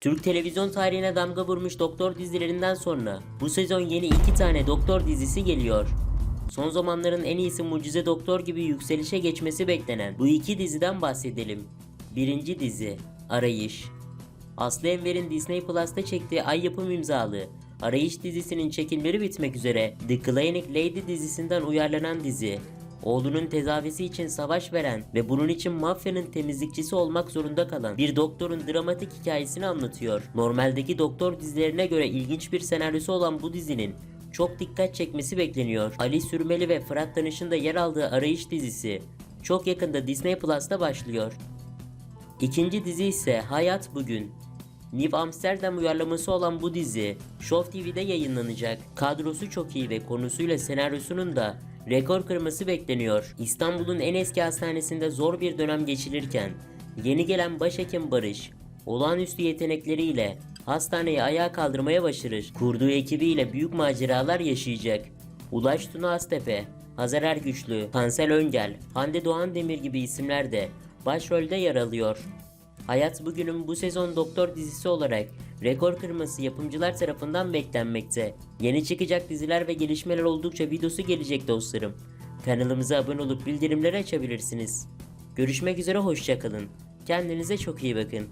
Türk televizyon tarihine damga vurmuş doktor dizilerinden sonra bu sezon yeni iki tane doktor dizisi geliyor. Son zamanların en iyisi Mucize Doktor gibi yükselişe geçmesi beklenen bu iki diziden bahsedelim. Birinci dizi Arayış. Aslı Enver'in Disney Plus'ta çektiği Ay Yapım imzalı Arayış dizisinin çekimleri bitmek üzere The Clinic Lady dizisinden uyarlanan dizi oğlunun tedavisi için savaş veren ve bunun için mafyanın temizlikçisi olmak zorunda kalan bir doktorun dramatik hikayesini anlatıyor. Normaldeki doktor dizilerine göre ilginç bir senaryosu olan bu dizinin çok dikkat çekmesi bekleniyor. Ali Sürmeli ve Fırat Danış'ın da yer aldığı Arayış dizisi çok yakında Disney Plus'ta başlıyor. İkinci dizi ise Hayat Bugün. New Amsterdam uyarlaması olan bu dizi Show TV'de yayınlanacak. Kadrosu çok iyi ve konusuyla senaryosunun da rekor kırması bekleniyor. İstanbul'un en eski hastanesinde zor bir dönem geçirirken yeni gelen başhekim Barış olağanüstü yetenekleriyle hastaneyi ayağa kaldırmaya başarır. Kurduğu ekibiyle büyük maceralar yaşayacak. Ulaş Tuna Aztepe, Hazar Ergüçlü, Tansel Öngel, Hande Doğan Demir gibi isimler de başrolde yer alıyor. Hayat Bugün'ün bu sezon Doktor dizisi olarak rekor kırması yapımcılar tarafından beklenmekte. Yeni çıkacak diziler ve gelişmeler oldukça videosu gelecek dostlarım. Kanalımıza abone olup bildirimleri açabilirsiniz. Görüşmek üzere hoşçakalın. Kendinize çok iyi bakın.